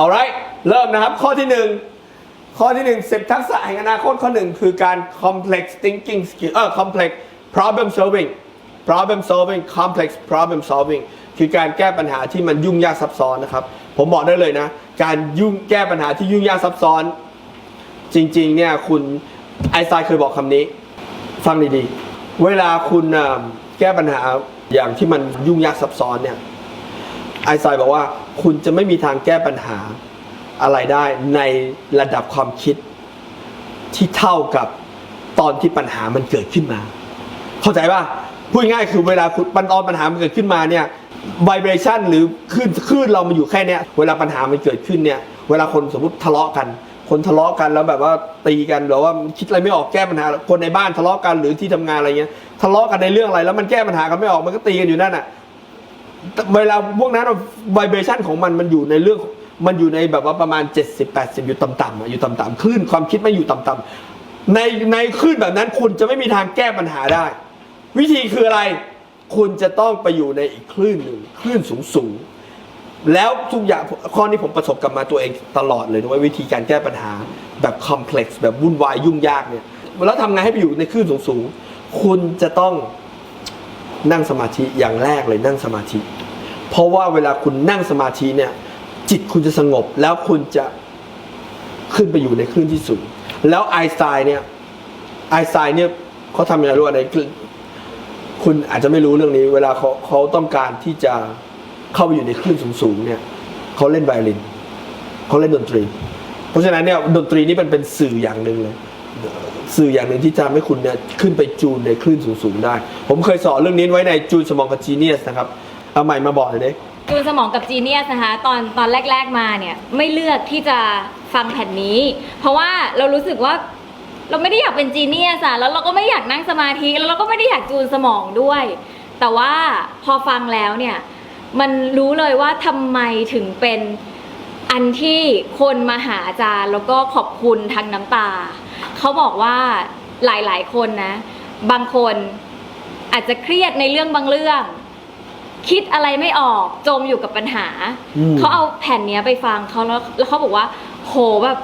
alright เริ่มนะครับ ข้อที่หนึ่งข้อที่หนึ่งสิบทักษะแห่งอนาคตข้อหนึ่งคือการ complex thinking skill เออ complex problem solving problem solving complex problem solving คือการแก้ปัญหาที่มันยุ่งยากซับซ้อนนะครับ ผมบอกได้เลยนะ การยุ่งแก้ปัญหาที่ยุ่งยากซับซ้อน จริงๆ เนี่ยคุณไอน์สไตน์เคยบอกคำนี้ ฟังดีๆ เวลาคุณแก้ปัญหาอย่างที่มันยุ่งยากซับซ้อนเนี่ยไอน์สไตน์บอกว่า คุณจะไม่มีทางแก้ปัญหาอะไรได้ในระดับความคิดที่เท่ากับตอนที่ปัญหามันเกิดขึ้นมา เข้าใจป่ะพูดง่ายคือเวลาปัญตอนปัญหามันเกิดขึ้นมาเนี่ยไวเบรชันหรือคลื่นคลื่นเรามันอยู่แค่เนี้ยเวลาปัญหามันเกิดขึ้นเนี่ย เวลาคนสมมติทะเลาะกัน คนทะเลาะกันแล้วแบบว่าตีกันหรือว่าคิดอะไรไม่ออกแก้ปัญหา คนในบ้านทะเลาะกันหรือที่ทำงานอะไรเงี้ยทะเลาะกันในเรื่องอะไรแล้วมันแก้ปัญหากันไม่ออกมันก็ตีกันอยู่นั่นน่ะ เวลาพวกนั้นไวเบรชันของมันมันอยู่ในเรื่องมันอยู่ในแบบว่าประมาณ 70 80 อยู่ต่ำๆอยู่ต่ำๆคลื่นความคิดไม่อยู่ต่ำๆในในคลื่นแบบนั้นคุณจะไม่มีทางแก้ปัญหาได้ วิธีคืออะไร คุณจะต้องไปอยู่ในอีกคลื่นหนึ่งคลื่นสูงสูงๆแล้วทุกอย่างข้อนี้ผมประสบกับมาตัวเองตลอดเลยนะว่าวิธีการแก้ปัญหาแบบคอมเพล็กซ์แบบวุ่นวายยุ่งยากเนี่ยแล้วทำไงให้ไปอยู่ในคลื่นสูงสูงๆคุณจะต้อง นั่งสมาธิอย่างแรกเลยนั่งสมาธิ เพราะว่าเวลาคุณนั่งสมาธิเนี่ย จิตคุณจะสงบแล้วคุณจะขึ้นไปอยู่ในคลื่นที่สูงแล้วไอน์สไตน์เนี่ยไอน์สไตน์เนี่ยเขาทำยังไงรู้อะไรคุณอาจจะไม่รู้เรื่องนี้ เวลาเขาเขาต้องการที่จะเข้าไปอยู่ในคลื่นสูงๆเนี่ยเขาเล่นไวโอลินเขาเล่นดนตรี เพราะฉะนั้นเนี่ยดนตรีนี่มันเป็นสื่ออย่างหนึ่งเลย สื่ออย่างหนึ่งที่จะทำให้คุณเนี่ยขึ้นไปจูนในคลื่นสูงๆได้ ผมเคยสอนเรื่องนี้ไว้ในจูนสมองกับจีเนียสนะครับ เอาใหม่มาบอกเลย จูนสมองกับจีเนียสนะคะ ตอนตอนแรก ๆมาเนี่ยไม่เลือกที่จะฟังแผ่นนี้ เพราะว่าเรารู้สึกว่าเราไม่ได้อยากเป็นจีเนียสอะแล้วเราก็ไม่อยากนั่งสมาธิแล้วเราก็ไม่ได้อยากจูนสมองด้วย แต่ว่าพอฟังแล้วเนี่ยมันรู้เลยว่าทำไมถึงเป็นอันที่คนมาหาอาจารย์แล้วก็ขอบคุณทางน้ำตา เขาบอกว่าหลายๆ คนนะ บางคนอาจจะเครียดในเรื่องบางเรื่อง คิดอะไรไม่ออกจมอยู่กับปัญหา อืม เขาเอาแผ่นเนี้ยไปฟังเขาแล้วแล้วเขาบอกว่า โหแบบ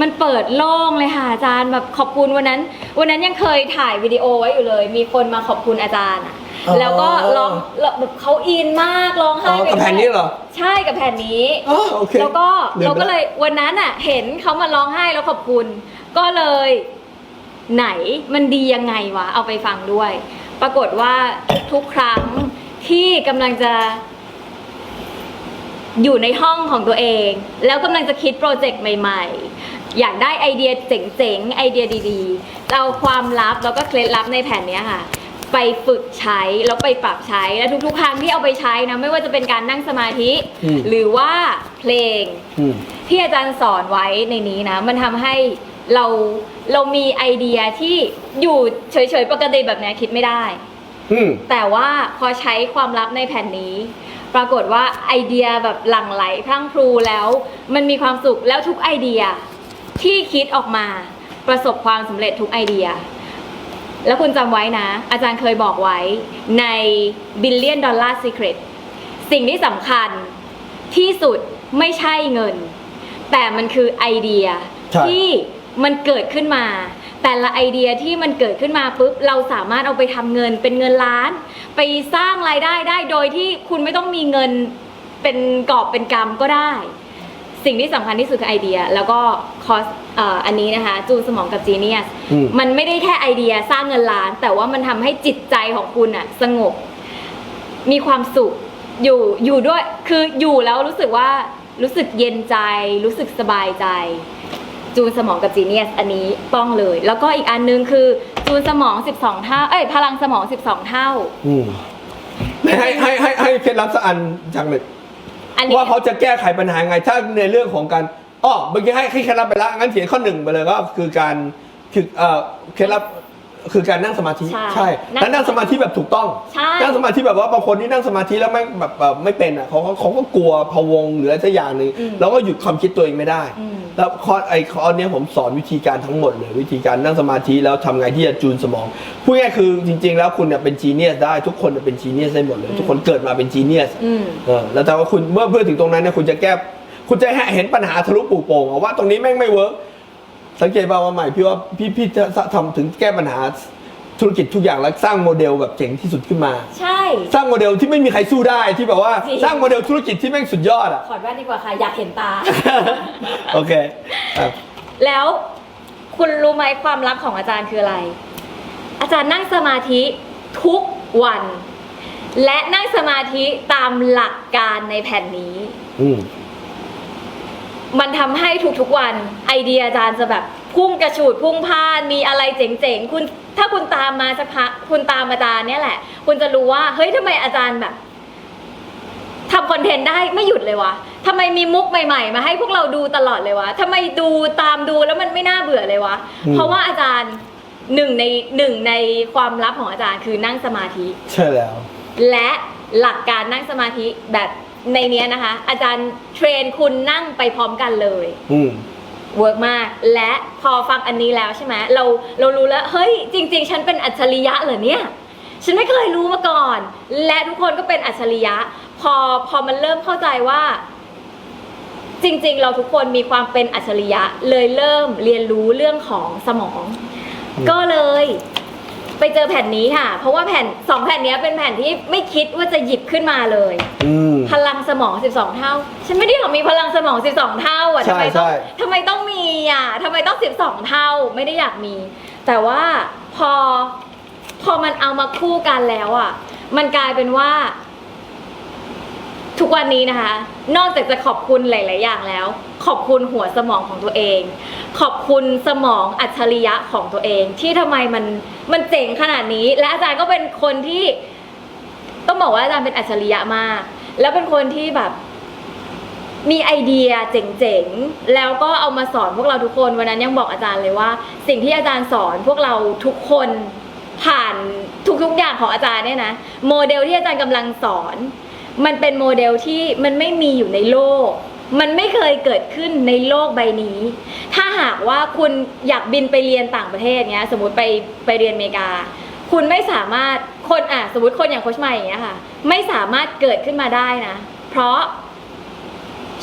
มันเปิดโล่งเลยค่ะอาจารย์แบบขอบคุณวันนั้น วันนั้นยังเคยถ่ายวิดีโอไว้อยู่เลย มีคนมาขอบคุณอาจารย์อะแล้วก็ร้องแล้วแบบเขาอินมากร้องอ๋ไห้อไปกับแผ่นนี้เหรอใช่กับแผ่นนี้ อ๋อโอเคแล้วก็ลืมเราก็ไปเลยวันนั้นอะ เห็นเขามาร้องไห้แล้วขอบคุณ ก็เลยไหนมันดียังไงวะ เอาไปฟังด้วย ปรากฏว่าทุกครั้งที่กำลังจะ อยู่ในห้องของตัวเอง แล้วกำลังจะคิดโปรเจกต์ใหม่ ๆ อยากได้ไอเดียเจ๋งๆ ไอเดียดีๆเราความลับแล้วก็เคล็ดลับในแผ่นเนี้ยค่ะไปฝึกใช้แล้วไปปรับใช้แล้วทุกๆครั้งที่เอาไปใช้นะไม่ว่าจะเป็นการนั่งสมาธิอืมหรือว่าเพลงอืมที่อาจารย์สอนไว้ในนี้นะ มันทำให้ เราเรามีไอเดียที่อยู่เฉยๆปกติแบบเนี้ยคิดไม่ได้ อืม แต่ว่าพอใช้ความลับในแผ่นนี้ ปรากฏว่าไอเดียแบบหลั่งไหลพรั่งพรูแล้ว มันมีความสุขแล้วทุกไอเดียที่คิดออกมาประสบความสำเร็จทุกไอเดีย แล้วคุณจำไว้นะ อาจารย์เคยบอกไว้ใน Billion Dollar Secret สิ่งที่สำคัญที่สุดไม่ใช่เงิน แต่มันคือไอเดียใช่ ที่ มันเกิดขึ้นมา แต่ละไอเดียที่มันเกิดขึ้นมาปุ๊บเราสามารถเอาไปทำเงินเป็นเงินล้าน ไปสร้างรายได้ได้โดยที่คุณไม่ต้องมีเงินเป็นกอบเป็นกำก็ได้ สิ่งที่สำคัญที่สุดคือไอเดีย แล้วก็คอสเอ่ออันนี้นะคะ จูนสมองกับจีเนียสอืม มันไม่ได้แค่ไอเดียสร้างเงินล้าน แต่ว่ามันทำให้จิตใจของคุณอะสงบ มีความสุขอยู่อยู่ด้วยคืออยู่แล้วรู้สึกว่ารู้สึกเย็นใจ รู้สึกสบายใจ จูนสมองกับจีเนียสอันนี้ต้องเลย แล้วก็อีกอันนึงคือจูนสมอง 12 เท่า เอ้ยพลังสมอง 12 เท่า อืมให้ให้ให้ให้เคล็ดลับสักอันจากหนึ่งอันนี้ว่าเขาจะแก้ไขปัญหาไงถ้าในเรื่องของการอ๋อเมื่อกี้ให้ให้เคล็ดลับไปแล้วงั้นเขียนข้อหนึ่งไปเลยก็คือการคือเอ่อเคล็ดลับ คือการนั่งสมาธิใช่ใช่นั่งแล้วนั่งสมาธิแบบถูกต้องใช่นั่งสมาธิแบบว่าบางคนที่นั่งสมาธิแล้วไม่แบบแบบไม่เป็นอะเขาก็เขาก็กลัวพะวงหรืออะไรสักอย่างหนึ่งอืมแล้วก็หยุดความคิดตัวเองไม่ได้อืมแล้วข้อไอ้ข้อเนี้ยผมสอนวิธีการทั้งหมดเลยวิธีการนั่งสมาธิแล้วทำไงที่จะจูนสมองพูดง่ายๆคือจริง ๆ แล้วคุณเนี่ยเป็นจีเนียสได้ทุกคนเป็นจีเนียสได้หมดเลย ทุกคนเกิดมาเป็นจีเนียสอืมเออแล้วแต่ว่าคุณเมื่อเพื่อถึงตรงนั้นเนี่ยคุณจะแก้คุณจะเห็นปัญหาทะลุปลูกโป่งอะว่าตรงนี้แม่งไม่เวิร์ก สังเกตป่าวว่าใหม่พี่ว่าพี่พี่จะทำถึงแก้ปัญหาธุรกิจทุกอย่างแล้วสร้างโมเดลแบบเจ๋งที่สุดขึ้นมา ใช่ สร้างโมเดลที่ไม่มีใครสู้ได้ที่แบบว่าจริง สร้างโมเดลธุรกิจที่แม่งสุดยอดอะขอดแว่นดีกว่าค่ะ อยากเห็นตา โอเคอะแล้วคุณรู้ไหมความลับของอาจารย์คืออะไร อาจารย์นั่งสมาธิทุกวัน และนั่งสมาธิตามหลักการในแผ่นนี้ อืม มันทำให้ทุกๆวันไอเดียอาจารย์จะแบบพุ่งกระฉูดพุ่งพ่านมีอะไรเจ๋งๆคุณถ้าคุณตามมาสักพักคุณตามอาจารย์เนี่ยแหละ คุณจะรู้ว่าเฮ้ยทำไมอาจารย์แบบทำคอนเทนต์ได้ไม่หยุดเลยวะทำไมมีมุกใหม่ๆ มาให้พวกเราดูตลอดเลยวะทำไมดูตามดูแล้วมันไม่น่าเบื่อเลยวะเพราะว่าอาจารย์หนึ่งในหนึ่งในความลับของอาจารย์คือนั่งสมาธิ ใช่แล้ว และหลักการนั่งสมาธิแบบ ในเนี้ยนะคะ อาจารย์เทรนคุณนั่งไปพร้อมกันเลยอืม เวิร์กมาก และพอฟังอันนี้แล้วใช่ไหมเราเรารู้แล้ว เฮ้ย จริง ๆ ฉันเป็นอัจฉริยะเหรอเนี่ย ฉันไม่เคยรู้มาก่อน และทุกคนก็เป็นอัจฉริยะ พอพอมันเริ่มเข้าใจว่า จริง ๆ เราทุกคนมีความเป็นอัจฉริยะ เลยเริ่มเรียนรู้เรื่องของสมองอืมก็เลย ไปเจอแผ่นนี้ค่ะ เพราะว่าแผ่นสองแผ่นเนี้ยเป็นแผ่นที่ไม่คิดว่าจะหยิบขึ้นมาเลย อืม พลังสมอง 12 เท่า ฉันไม่ได้บอกมีพลังสมอง 12 เท่าอะใช่ทำไมต้องใช่ ทำไมต้องมีอะทำไมต้อง 12 เท่าไม่ได้อยากมี แต่ว่าพอพอมันเอามาคู่กันแล้วอะ มันกลายเป็นว่า ทุกวันนี้นะคะ นอกจากจะขอบคุณหลาย ๆ อย่างแล้ว ขอบคุณหัวสมองของตัวเอง ขอบคุณสมองอัจฉริยะของตัวเอง ที่ทำไมมันมันเจ๋งขนาดนี้ และอาจารย์ก็เป็นคนที่ต้องบอกว่าอาจารย์เป็นอัจฉริยะมาก แล้วเป็นคนที่แบบ มีไอเดียเจ๋งๆ แล้วก็เอามาสอนพวกเราทุกคน วันนั้นยังบอกอาจารย์เลยว่า สิ่งที่อาจารย์สอนพวกเราทุกคนผ่านทุกๆอย่างของอาจารย์เนี่ยนะ โมเดลที่อาจารย์กำลังสอน มันเป็นโมเดลที่มันไม่มีอยู่ในโลก มันไม่เคยเกิดขึ้นในโลกใบนี้ ถ้าหากว่าคุณอยากบินไปเรียนต่างประเทศเนี้ย สมมติไปไปเรียนอเมริกา คุณไม่สามารถคนอะสมมติคนอย่างโคชมาอย่างเงี้ยค่ะ ไม่สามารถเกิดขึ้นมาได้นะ เพราะ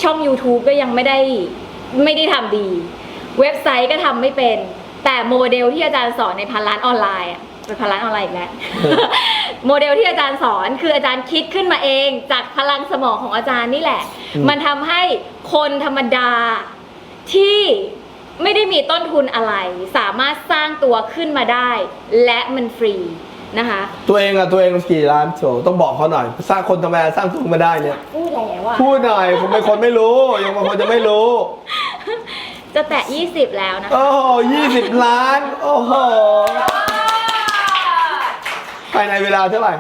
ช่อง YouTube ก็ยังไม่ได้ไม่ได้ทำดี เว็บไซต์ก็ทำไม่เป็น แต่โมเดลที่อาจารย์สอนในพันล้านออนไลน์อะ เป็นพันล้านออนไลน์อีกแล้วโมเดลที่อาจารย์สอนคืออาจารย์คิดขึ้นมาเองจากพลังสมองของอาจารย์นี่แหละอืมมันทำให้คนธรรมดาที่ไม่ได้มีต้นทุนอะไร สามารถสร้างตัวขึ้นมาได้ และมันฟรีนะคะ ตัวเองอะตัวเองกี่ล้านโถต้องบอกเขาหน่อย สร้างคนทำไมสร้างทุกมาได้เนี่ยพูดแล้วอะพูดหน่อยผมเป็นคนไม่รู้ยังบางคนจะไม่รู้ จะแตะ 20 แล้วนะคะโอ้โหยี่สิบล้าน โอ้โห ภายในเวลาเท่าไหร่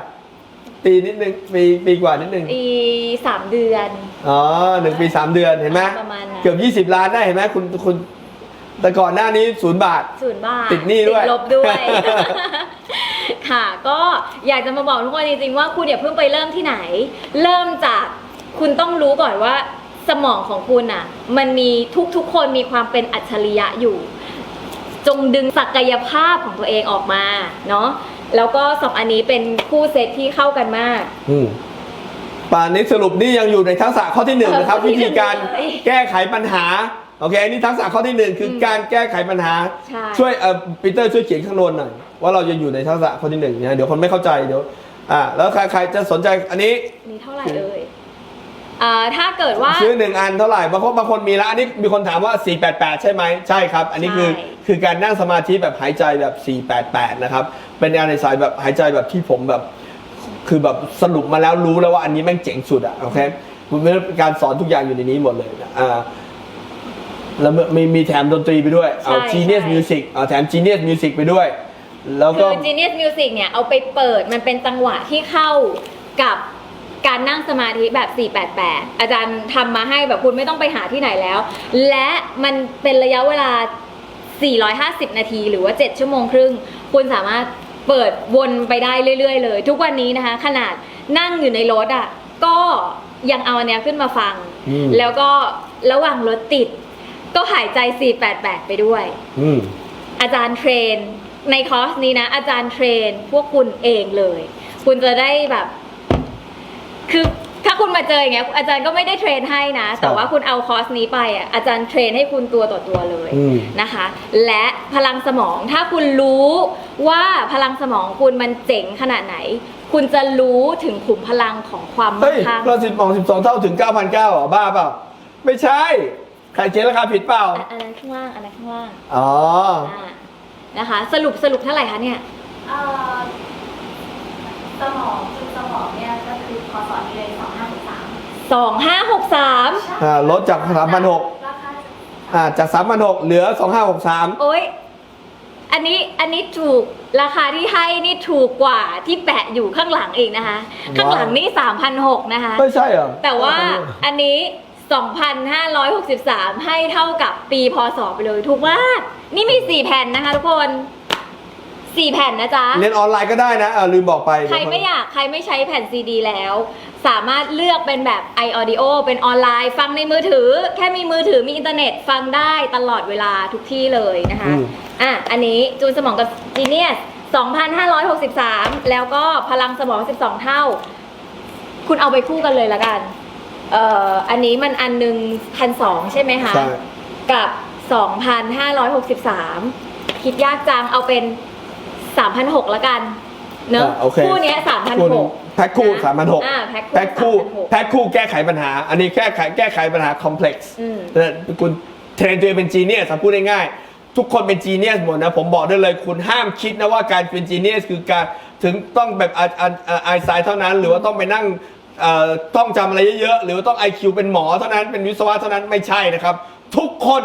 ปีนิดนึงปีปีกว่านิดนึงอีสามเดือน อ๋อหนึ่งปีสามเดือนเห็นไหมประมาณนั้นเกือบยี่สิบล้านได้เห็นไหมคุณคุณ แต่ก่อนหน้านี้ศูนย์บาทศูนย์บาทติดหนี้ด้วยติดลบด้วย ค่ะ ก็อยากจะมาบอกทุกคนจริงๆว่าคุณอย่าเพิ่งไปเริ่มที่ไหน เริ่มจากคุณต้องรู้ก่อนว่าสมองของคุณอะ มันมีทุกๆ คนมีความเป็นอัจฉริยะอยู่ จงดึงศักยภาพของตัวเองออกมาเนาะ แล้วก็สองอันนี้เป็นคู่เซตที่เข้ากันมาก อืมป่านนี้สรุปนี่ยังอยู่ในทักษะข้อที่หนึ่งนะครับเออข้อที่วิธีการหนึ่งเลยแก้ไขปัญหาโอเคอันนี้ทักษะข้อที่หนึ่งคืออมการแก้ไขปัญหา ใช่ ช่วยเอ่อปีเตอร์ช่วยเขียนข้างโน้นหน่อยว่าเราจะอยู่ในทักษะข้อที่หนึ่งนะเดี๋ยวคนไม่เข้าใจเดี๋ยวอ่าแล้วใครใครจะสนใจอันนี้ นี่เท่าไหร่เอ่ย อ่าถ้าเกิดว่า ซื้อหนึ่งอันเท่าไหร่บางคนบางคนมีแล้วอันนี้มีคนถามว่า 488 ใช่ไหมใช่ครับ อันนี้คือใช่ คือการนั่งสมาธิแบบหายใจแบบ 488 นะครับ เป็นงานในสายแบบหายใจแบบที่ผมแบบ คือแบบสรุปมาแล้วรู้แล้วว่าอันนี้แม่งเจ๋งสุดอะโอเคมันเป็นการสอนทุกอย่างอยู่ในนี้หมดเลยนะอ่าแล้วมีมีแถมดนตรีไปด้วยเอา ใช่ Genius ใช่ Music เอาแถม Genius Music ไปด้วย แล้วคืก็อ Genius Music เนี่ยเอาไปเปิดมันเป็นจังหวะที่เข้ากับ การนั่งสมาธิแบบ 488 อาจารย์ทำมาให้แบบคุณไม่ต้องไปหาที่ไหนแล้ว และมันเป็นระยะเวลา 450 นาที หรือว่า 7 ชั่วโมงครึ่ง คุณสามารถเปิดวนไปได้เรื่อย ๆ เลย ทุกวันนี้นะคะ ขนาดนั่งอยู่ในรถอะ ก็ยังเอาอันเนี้ยขึ้นมาฟัง อืม แล้วก็ระหว่างรถติด ก็หายใจ 488 ไปด้วย อืม อาจารย์เทรน ในคอร์สนี้นะ อาจารย์เทรนพวกคุณเองเลย คุณจะได้แบบ คือถ้าคุณมาเจออย่างเงี้ยอาจารย์ก็ไม่ได้เทรนให้นะ แต่ว่าคุณเอาคอร์สนี้ไปอะอาจารย์เทรนให้คุณตัวต่อตัวเลยอืม นะคะ และพลังสมองถ้าคุณรู้ว่าพลังสมองคุณมันเจ๋งขนาดไหน คุณจะรู้ถึงขุมพลังของความมั่เฮ้งยคั่งเราสิบมองสิบสองเท่าถึงเก้าพันเก้าอะบ้าเปล่า ไม่ใช่ใครเจ๊ราคาผิดเปล่า อะอันนั้นข้างล่างอันนั้นข้างล่างอ๋อ อ่านะคะ สรุปสรุปเท่าไหร่คะเนี่ย เอ่อ สมองจุดสมองเนี่ยก็คือพอสอนนี้เลยสองห้าหกสามสองห้าหกสามอ่าลดจาก3,600ราคาอ่าจากสามพันหกเหลือสองห้าหกสามโอ๊ย อันนี้อันนี้ถูกราคาที่ให้นี่ถูกกว่าที่แปะอยู่ข้างหลังอีกนะคะ ข้างหลังนี่สามพันหกนะคะ ไม่ใช่เหรอแต่ว่าอันนี้ 2,563 ให้เท่ากับปีพศไปเลย ถูกมาก นี่มี 4 แผ่นนะคะทุกคน 4 แผ่นนะจ๊ะ เรียนออนไลน์ก็ได้นะอ่าลืมบอกไปใครไม่อยากใครไม่ใช้แผ่นซีดีแล้ว สามารถเลือกเป็นแบบ iAudio เป็นออนไลน์ ฟังในมือถือ แค่มีมือถือมีอินเทอร์เน็ตฟังได้ตลอดเวลาทุกที่เลยนะคะอืมอะอันนี้จูนสมองกับ Genius 2,563 แล้วก็พลังสมอง 12 เท่า คุณเอาไปคู่กันเลยละกัน เอ่ออันนี้มันอันหนึ่งพันสองใช่ไหมคะใช่กับ 2,563 คิดยากจังเอาเป็น 3,600ละกัน เนอะอะโอเคคู่เนี้ยคู่หนึ่ง3,600แพ็คคู่สามพันหกอ่าแพ็คคู่แพ็คคู่3,600แพ็คคู่แก้ไขปัญหา อันนี้แก้ไขแก้ไขปัญหาคอมเพล็กซ์อืมคุณเทรนตัวเองเป็นจีเนียสพูดง่ายๆทุกคนเป็นจีเนียสหมดนะผมบอกได้เลยคุณห้ามคิดนะว่าการเป็นจีเนียสคือการถึงต้องแบบไอไซน์เท่านั้น หรือว่าต้องไปนั่งเอ่อต้องจำอะไรเยอะๆ หรือว่าต้อง IQ เป็นหมอเท่านั้นเป็นวิศวะเท่านั้นไม่ใช่นะครับ ทุกคน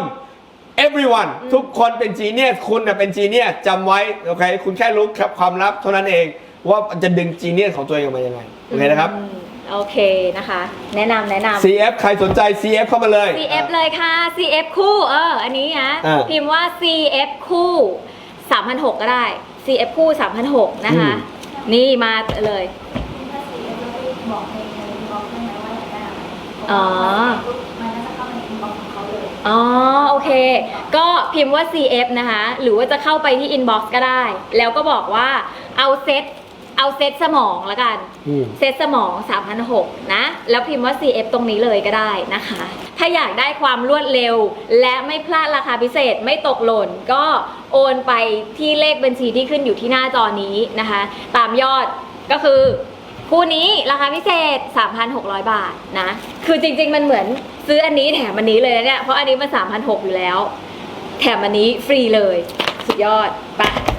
everyone ทุกคนเป็นจีเนียสคุณน่ะเป็นจีเนียสจำไว้โอเคคุณแค่รู้ครับความลับเท่านั้นเองว่าจะดึงจีเนียสของตัวเองออกมายังไงโอเคนะครับ อืมโอเคนะคะ แนะนำแนะนำ CF ใครสนใจ CF เข้ามาเลย CF เลยค่ะ CF คู่เอออันนี้นะอ่าพิมพ์ว่า CF คู่3,600ก็ได้ CF คู่3,600นะคะ อืมนี่มาเลย ถ้าสีเอฟเราไปบอกในในอินบ็อกซ์ได้ไหมว่าอยากได้อะไรอ๋อมัน อ๋อโอเค ก็พิมพ์ว่า CF นะคะ หรือว่าจะเข้าไปที่ inbox ก็ได้ แล้วก็บอกว่าเอาเซตเอาเซตสมองละกัน อืม เซตสมอง3,600นะ แล้วพิมพ์ว่า CF ตรงนี้เลยก็ได้นะคะ ถ้าอยากได้ความรวดเร็ว และไม่พลาดราคาพิเศษไม่ตกหล่น ก็โอนไปที่เลขบัญชีที่ขึ้นอยู่ที่หน้าจอนี้นะคะ ตามยอดก็คือ คู่นี้ราคาพิเศษ 3,600 บาทนะ คือจริงๆมันเหมือน ซื้ออันนี้แถมอันนี้เลยนะเนี่ย เพราะอันนี้มัน3,600อยู่แล้ว แถมอันนี้ฟรีเลย สุดยอดไปะ